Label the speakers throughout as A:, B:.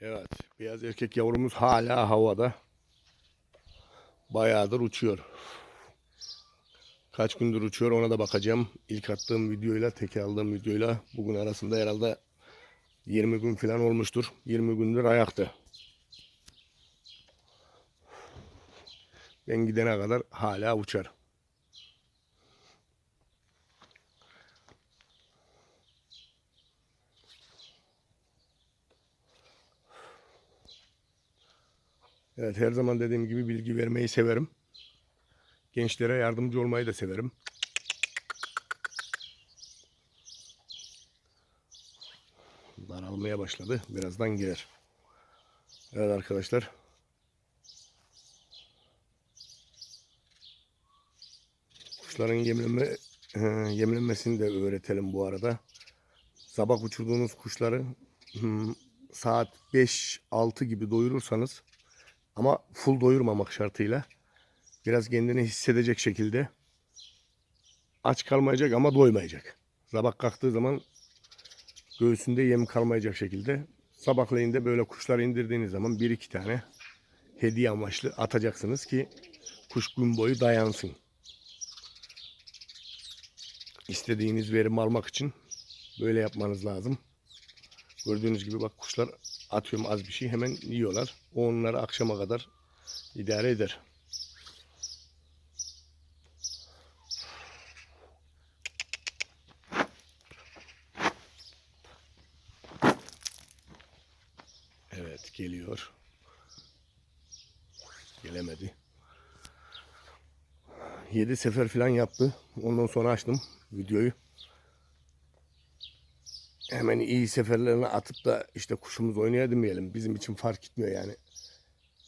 A: Evet, beyaz erkek yavrumuz hala havada. Bayağıdır uçuyor. Kaç gündür uçuyor ona da bakacağım. İlk attığım videoyla, tek aldığım videoyla bugün arasında herhalde 20 gün falan olmuştur. 20 gündür ayakta. Ben gidene kadar hala uçar. Evet her zaman dediğim gibi bilgi vermeyi severim. Gençlere yardımcı olmayı da severim. Daralmaya başladı. Birazdan gelir. Evet arkadaşlar. Kuşların yemlenme, yemlenmesini de öğretelim bu arada. Sabah uçurduğunuz kuşları hmm, saat 5-6 gibi doyurursanız ama full doyurmamak şartıyla biraz kendini hissedecek şekilde aç kalmayacak ama doymayacak. Sabah kalktığı zaman göğsünde yem kalmayacak şekilde sabahleyin de böyle kuşlar indirdiğiniz zaman bir iki tane hediye amaçlı atacaksınız ki kuş gün boyu dayansın. İstediğiniz verimi almak için böyle yapmanız lazım. Gördüğünüz gibi bak kuşlar atıyorum az bir şey hemen yiyorlar. O onları akşama kadar idare eder. Evet geliyor. Gelemedi. 7 sefer falan yaptı. Ondan sonra açtım videoyu. Hemen iyi seferlerine atıp da işte kuşumuz oynaya demeyelim. Bizim için fark etmiyor yani.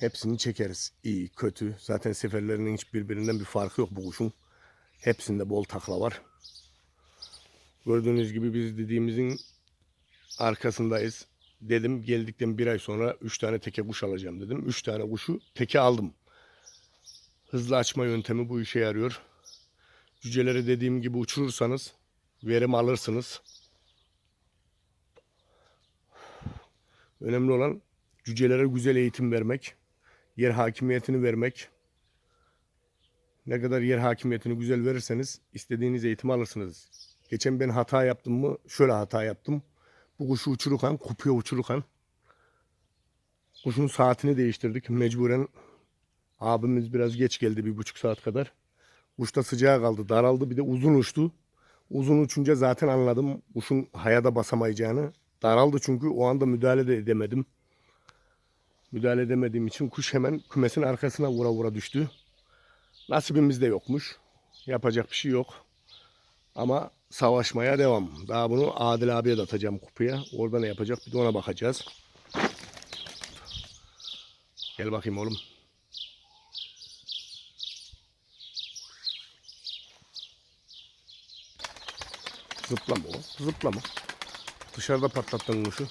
A: Hepsini çekeriz. İyi, kötü. Zaten seferlerinin hiç birbirinden bir farkı yok bu kuşun. Hepsinde bol takla var. Gördüğünüz gibi biz dediğimizin arkasındayız. Dedim geldikten bir ay sonra 3 tane teke kuş alacağım dedim. 3 tane kuşu teke aldım. Hızlı açma yöntemi bu işe yarıyor. Cüceleri dediğim gibi uçurursanız verim alırsınız. Önemli olan cücelere güzel eğitim vermek, yer hakimiyetini vermek. Ne kadar yer hakimiyetini güzel verirseniz istediğiniz eğitimi alırsınız. Geçen ben hata yaptım mı? Şöyle hata yaptım. Bu kuşu uçururken, kupuya uçururken kuşun saatini değiştirdik. Mecburen abimiz biraz geç geldi bir buçuk saat kadar. Da sıcağa kaldı, daraldı. Bir de uzun uçtu. Uzun uçunca zaten anladım kuşun hayada basamayacağını. Daraldı çünkü o anda müdahale de edemedim. Müdahale edemediğim için kuş hemen kümesin arkasına vura vura düştü. Nasibimiz de yokmuş. Yapacak bir şey yok. Ama savaşmaya devam. Daha bunu Adil abiye de atacağım kupuya. Orada ne yapacak bir de ona bakacağız. Gel bakayım oğlum. Zıplama o. Zıplama. Dışarıda patlattın kuşu.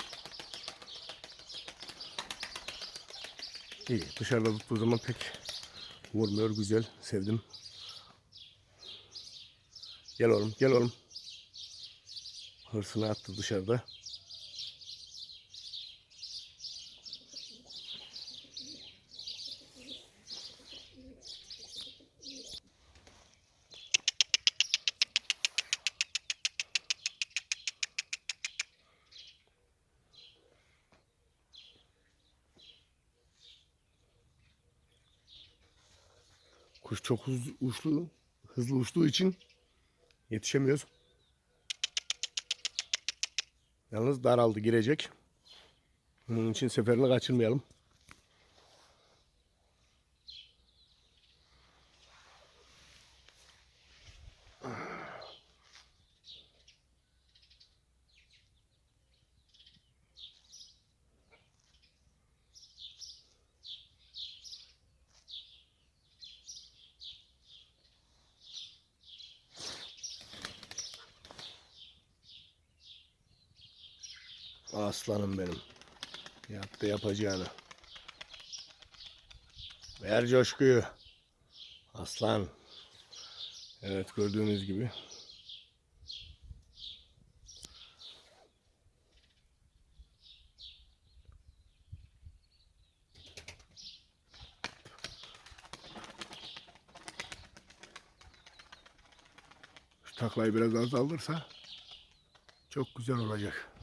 A: İyi. Dışarıda tuttuğu zaman pek vurmuyor. Güzel. Sevdim. Gel oğlum. Gel oğlum. Hırsını attı dışarıda. Kuş çok hızlı uçlu, hızlı uçtuğu için yetişemiyoruz. Yalnız daraldı girecek. Bunun için seferini kaçırmayalım. Aslanım benim. Yaptı yapacağını. Ver coşkuyu. Aslan. Evet gördüğünüz gibi. Şu taklayı biraz azaldırsa çok güzel olacak.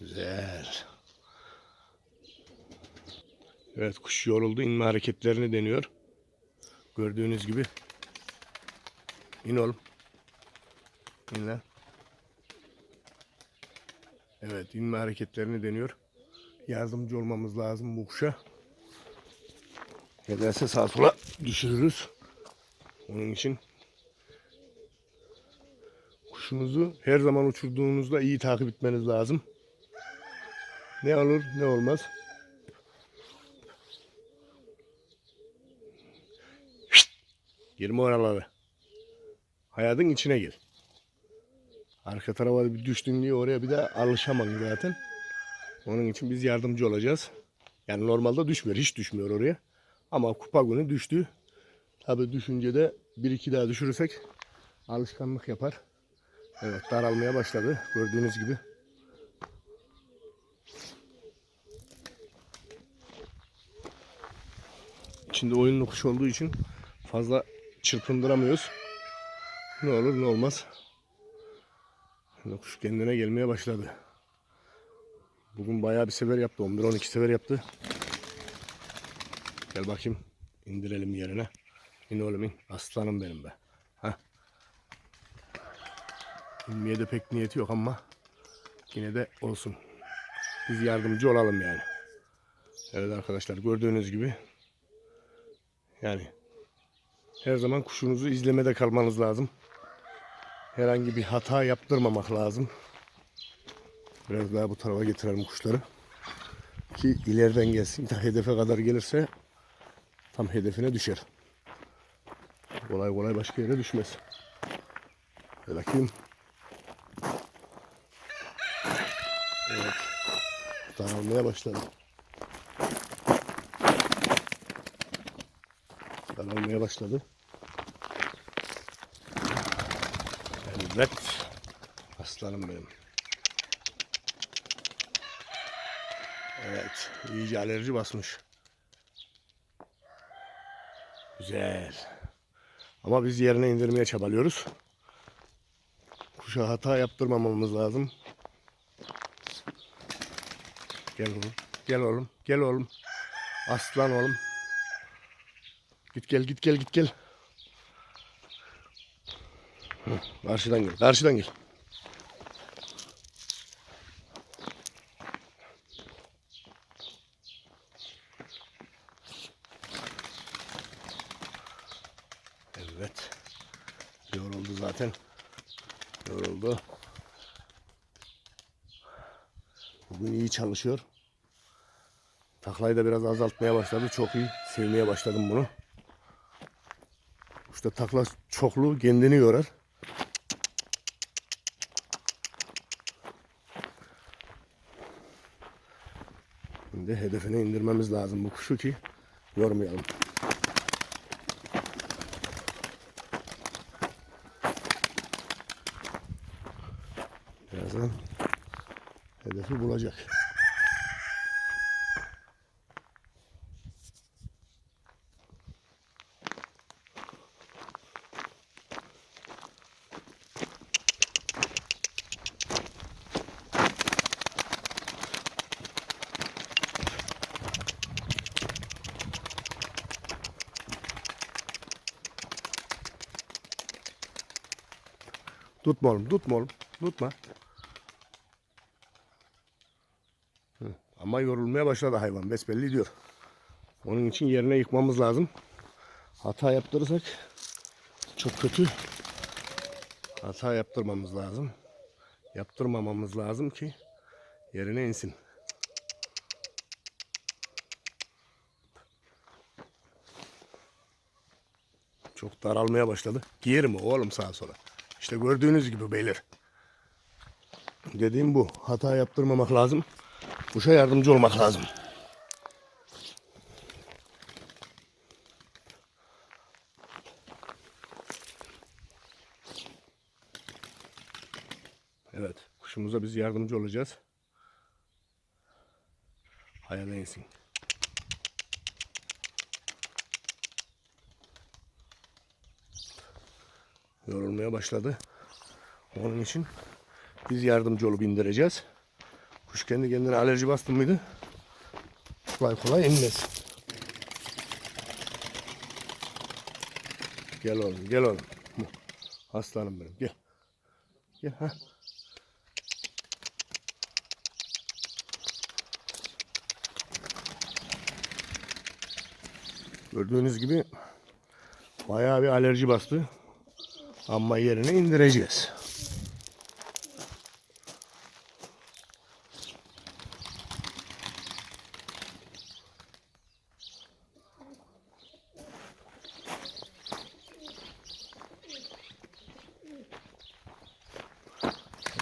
A: Güzel. Evet kuş yoruldu. inme hareketlerini deniyor. Gördüğünüz gibi. İn oğlum. İn lan. Evet inme hareketlerini deniyor. Yardımcı olmamız lazım bu kuşa. Nedense sağa sola düşürürüz. Onun için kuşunuzu her zaman uçurduğunuzda iyi takip etmeniz lazım. Ne olur ne olmaz. Şşt! Girme oralara. Hayatın içine gir. Arka tarafa bir düştün diye oraya bir de alışamam zaten. Onun için biz yardımcı olacağız. Yani normalde düşmüyor. Hiç düşmüyor oraya. Ama kupa günü düştü. Tabi düşünce de bir iki daha düşürürsek alışkanlık yapar. Evet daralmaya başladı. Gördüğünüz gibi. İçinde oyunlu kuş olduğu için fazla çırpındıramıyoruz. Ne olur ne olmaz. Kuş kendine gelmeye başladı. Bugün bayağı bir sefer yaptı. 11-12 sefer yaptı. Gel bakayım. indirelim yerine. İn oğlum in. Aslanım benim be. Heh. İnmeye de pek niyeti yok ama yine de olsun. Biz yardımcı olalım yani. Evet arkadaşlar gördüğünüz gibi yani her zaman kuşunuzu izlemede kalmanız lazım. Herhangi bir hata yaptırmamak lazım. Biraz daha bu tarafa getirelim kuşları. Ki ileriden gelsin. Ta hedefe kadar gelirse tam hedefine düşer. Kolay kolay başka yere düşmez. Bir bakayım. Evet. Daralmaya başladı. Daralmaya başladı. Evet. Aslanım benim. Evet. iyice alerji basmış. Güzel. Ama biz yerine indirmeye çabalıyoruz. Kuşa hata yaptırmamamız lazım. Gel oğlum. Gel oğlum. Gel oğlum. Aslan oğlum. Git gel git gel git gel. Hı, Karşıdan gel. Karşıdan gel. Evet. Yoruldu zaten. Yoruldu. Bugün iyi çalışıyor. Taklayı da biraz azaltmaya başladı. Çok iyi. Sevmeye başladım bunu. İşte takla çoklu kendini yorar. Şimdi hedefine indirmemiz lazım bu kuşu ki yormayalım. Birazdan hedefi bulacak. Tutma oğlum, tutma oğlum. Tutma. Hı, Ama yorulmaya başladı hayvan. Besbelli diyor. Onun için yerine yıkmamız lazım. Hata yaptırırsak çok kötü. Hata yaptırmamız lazım. Yaptırmamamız lazım ki yerine insin. Çok daralmaya başladı. Giyerim o oğlum sağa sola. İşte gördüğünüz gibi beyler. Dediğim bu. Hata yaptırmamak lazım. Kuşa yardımcı olmak lazım. Evet. Kuşumuza biz yardımcı olacağız. Hayal insin. Yorulmaya başladı. Onun için biz yardımcı olup indireceğiz. Kuş kendi kendine alerji bastı mıydı? Kolay kolay inmez. Gel oğlum, gel oğlum. Aslanım benim, gel. Gel ha. Gördüğünüz gibi bayağı bir alerji bastı. Ama yerine indireceğiz.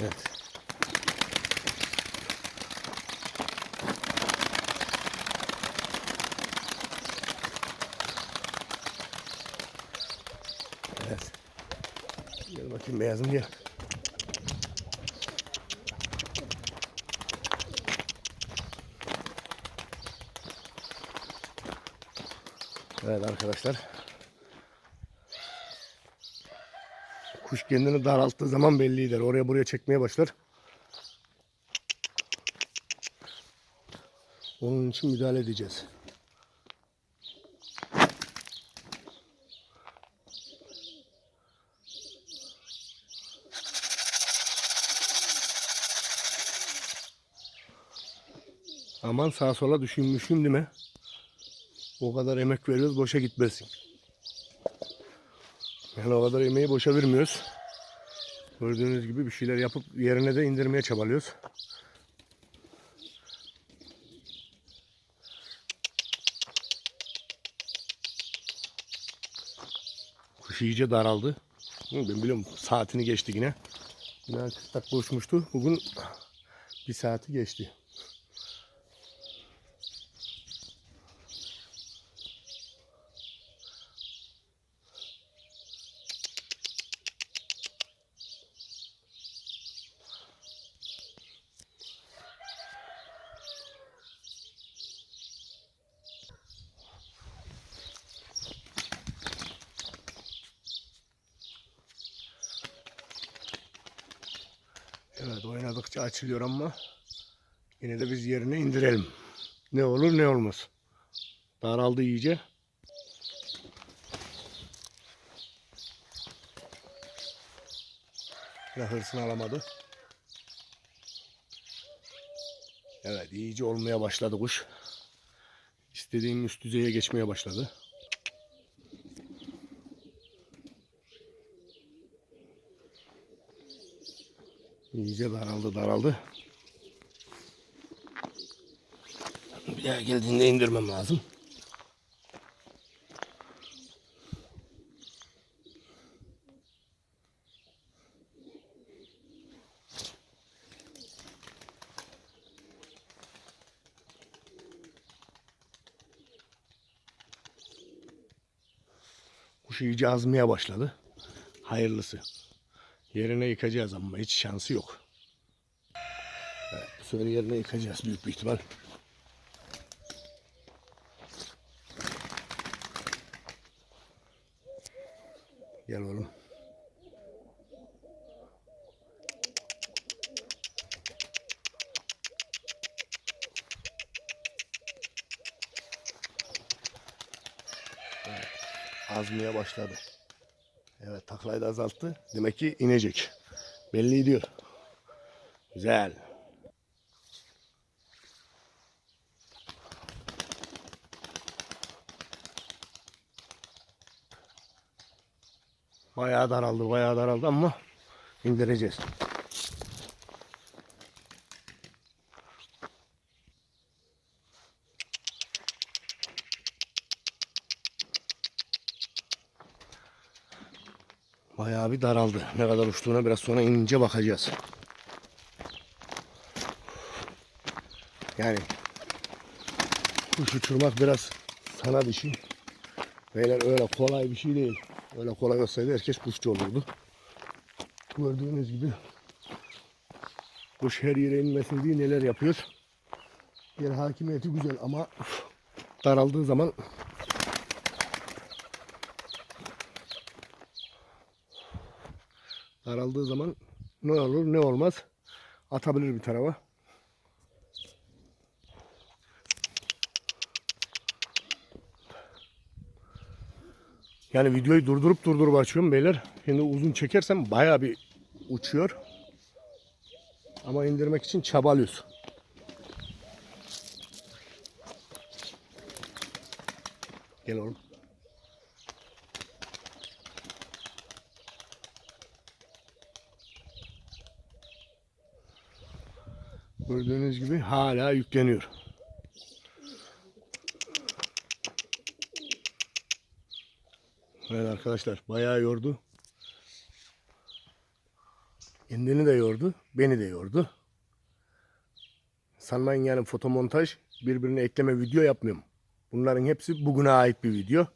A: Evet. Evet. Gel bakayım beyazım gel. Evet arkadaşlar. Kuş kendini daralttığı zaman bellidir. Oraya buraya çekmeye başlar. Onun için müdahale edeceğiz. Aman sağa sola düşünmüşüm değil mi? O kadar emek veriyoruz boşa gitmesin. Yani o kadar emeği boşa vermiyoruz. Gördüğünüz gibi bir şeyler yapıp yerine de indirmeye çabalıyoruz. Kuş iyice daraldı. Ben biliyorum saatini geçti yine. Yine 40 dakika. Bugün bir saati geçti. Evet oynadıkça açılıyor ama yine de biz yerine indirelim. Ne olur ne olmaz. Daraldı iyice. Ve hırsını alamadı. Evet iyice olmaya başladı kuş. İstediğim üst düzeye geçmeye başladı. İyice daraldı daraldı. Bir daha geldiğinde indirmem lazım. Kuş iyice azmaya başladı. Hayırlısı. Yerine yıkacağız ama hiç şansı yok. Evet, bu sefer yerine yıkacağız büyük bir ihtimal. Gel oğlum. Azmaya başladı. Taklayı da azalttı. Demek ki inecek. Belli ediyor. Güzel. Bayağı daraldı, bayağı daraldı ama indireceğiz. Bayağı bir daraldı. Ne kadar uçtuğuna biraz sonra inince bakacağız. Yani kuş uçurmak biraz sana bir şey. Beyler öyle kolay bir şey değil. Öyle kolay olsaydı herkes kuşçu olurdu. Gördüğünüz gibi kuş her yere inmesin diye neler yapıyoruz. Yer hakimiyeti güzel ama daraldığı zaman Daraldığı zaman ne olur ne olmaz atabilir bir tarafa. Yani videoyu durdurup durdurup açıyorum beyler. Şimdi uzun çekersem bayağı bir uçuyor. Ama indirmek için çabalıyoruz. Gel oğlum. Gördüğünüz gibi hala yükleniyor. Evet arkadaşlar bayağı yordu. Kendini de yordu, beni de yordu. Sanmayın yani fotomontaj birbirine ekleme video yapmıyorum. Bunların hepsi bugüne ait bir video.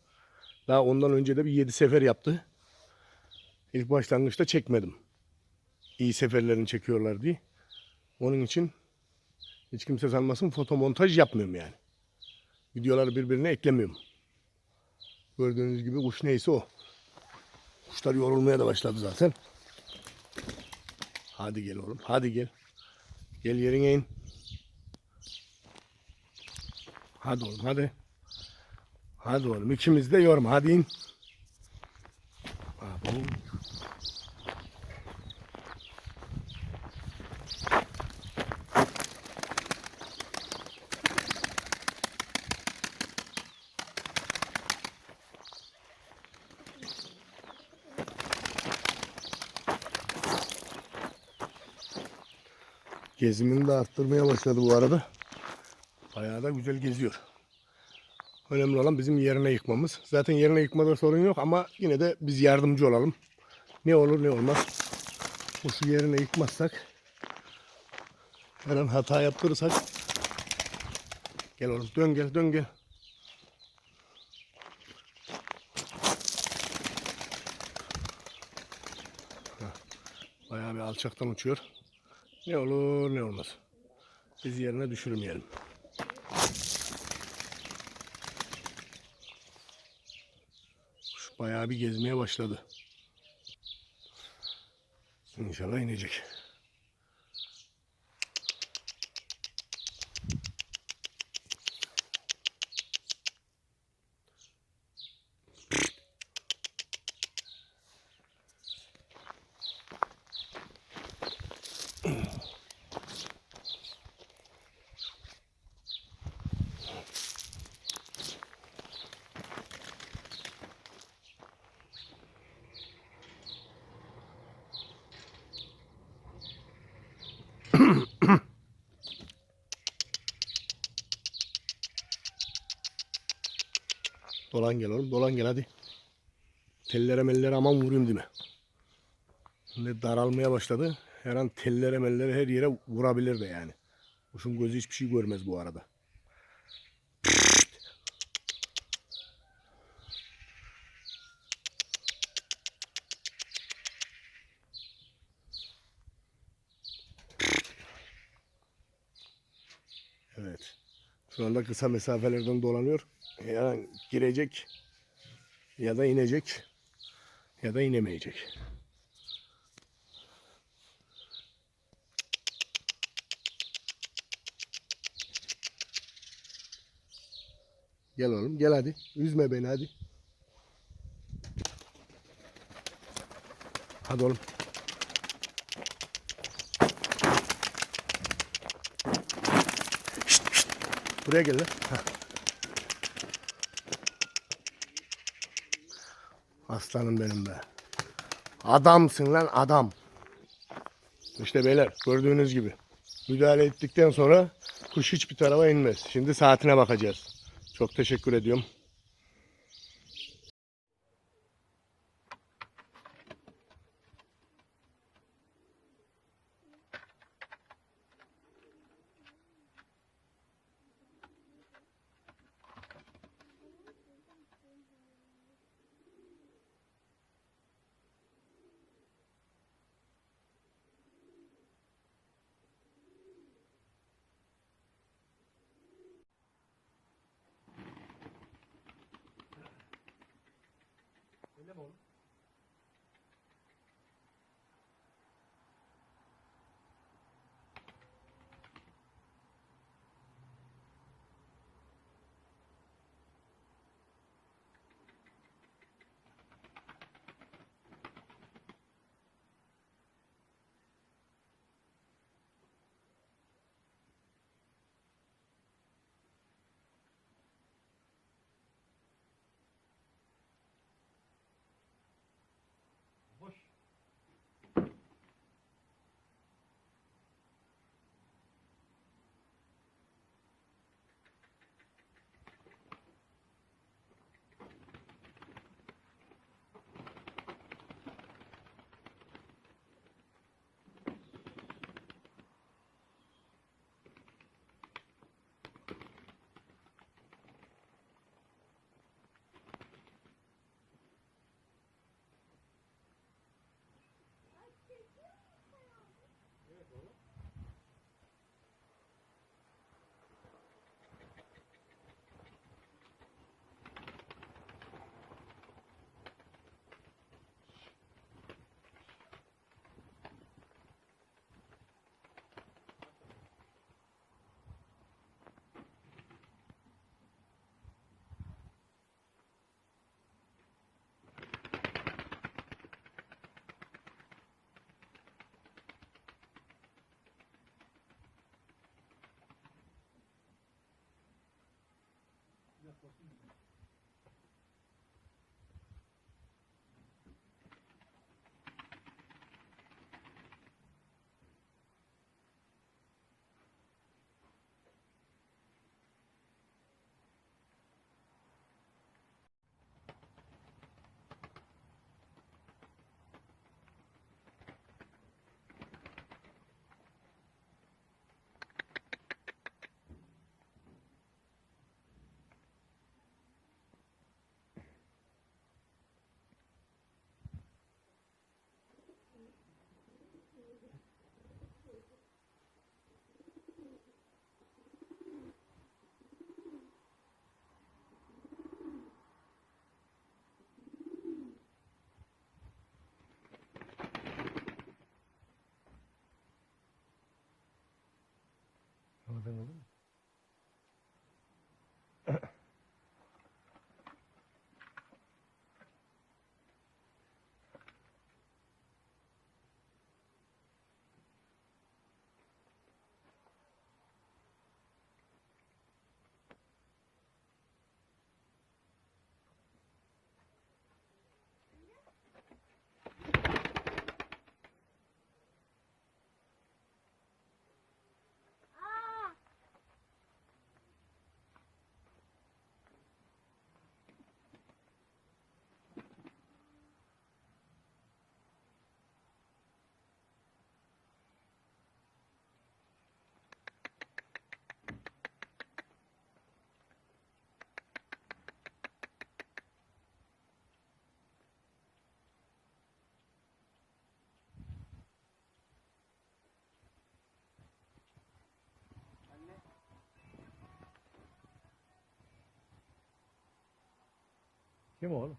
A: Daha ondan önce de bir 7 sefer yaptı. İlk başlangıçta çekmedim. İyi seferlerini çekiyorlar diye. Onun için hiç kimse sanmasın fotomontaj yapmıyorum yani. Videoları birbirine eklemiyorum. Gördüğünüz gibi kuş neyse o. Kuşlar yorulmaya da başladı zaten. Hadi gel oğlum. Hadi gel. Gel yerine in. Hadi oğlum hadi. Hadi oğlum ikimiz de yorma. Hadi in. Abo. Gezimini de arttırmaya başladı bu arada. Bayağı da güzel geziyor. Önemli olan bizim yerine yıkmamız. Zaten yerine yıkmada sorun yok ama yine de biz yardımcı olalım. Ne olur ne olmaz. Bu şu yerine yıkmazsak her an hata yaptırırsak gel oğlum dön gel dön gel. Bayağı bir alçaktan uçuyor. Ne olur ne olmaz. Biz yerine düşürmeyelim. Kuş bayağı bir gezmeye başladı. İnşallah inecek. Dolan gel oğlum dolan gel hadi. Tellere mellere aman vurayım mi? Şimdi daralmaya başladı. Her an tellere mellere her yere vurabilir de yani. Kuşun gözü hiçbir şey görmez bu arada. Evet. Şu anda kısa mesafelerden dolanıyor. Ya girecek ya da inecek ya da inemeyecek. Gel oğlum gel hadi. Üzme beni hadi. Hadi oğlum. Şşt, şşt. Buraya gel lan. Heh. Aslanım benim be. Adamsın lan adam. İşte beyler gördüğünüz gibi. Müdahale ettikten sonra kuş hiçbir tarafa inmez. Şimdi saatine bakacağız. Çok teşekkür ediyorum. posible. Kim oğlum?